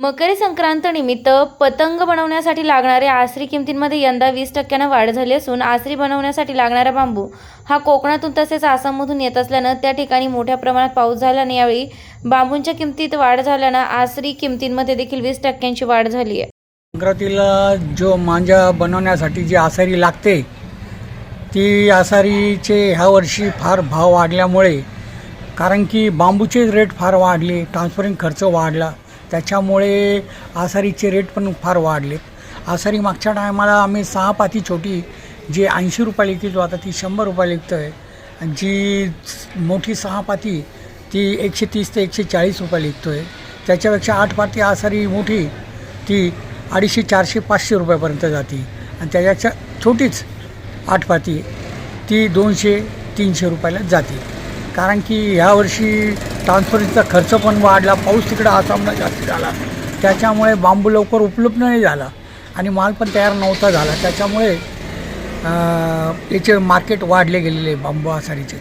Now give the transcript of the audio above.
मकर संक्रांत निमित्त पतंग बनवण्यासाठी लागणाऱ्या आसरी किमतींमध्ये यंदा वीस टक्क्यानं वाढ झाली असून आसरी बनवण्यासाठी लागणारा बांबू हा कोकणातून तसेच आसाममधून येत असल्यानं त्या ठिकाणी मोठ्या प्रमाणात पाऊस झाल्याने यावेळी बांबूंच्या किमतीत वाढ झाल्यानं आसरी किमतींमध्ये देखील वीस टक्क्यांची वाढ झाली आहे. संक्रांतीला जो मांजा बनवण्यासाठी जी आसारी लागते ती आसारीचे ह्या वर्षी फार भाव वाढल्यामुळे कारण की बांबूचे रेट फार वाढले ट्रान्सफरिंग खर्च वाढला. त्याच्यामुळे आसारीचे रेट पण फार वाढले आसारी मागच्या टायमाला आम्ही सहा पाती छोटी जी ऐंशी रुपयाला विकतो आता ती शंभर रुपयाला विकतो आहे आणि जी मोठी सहा पाती ती एकशे तीस ते एकशे चाळीस रुपयाला विकतो आहे त्याच्यापेक्षा आठ पाती आसारी मोठी ती अडीचशे चारशे पाचशे रुपयापर्यंत जाते. आणि त्याच्यापेक्षा छोटीच आठ पाती ती दोनशे तीनशे रुपयाला जाते. कारण की ह्यावर्षी ट्रान्सफरिंगचा खर्च पण वाढला पाऊस तिकडं आसामला जास्त झाला. त्याच्यामुळे बांबू लवकर उपलब्ध नाही झाला आणि माल पण तयार नव्हता झाला. त्याच्यामुळे याचे मार्केट वाढले गेलेले बांबू आसारीचे.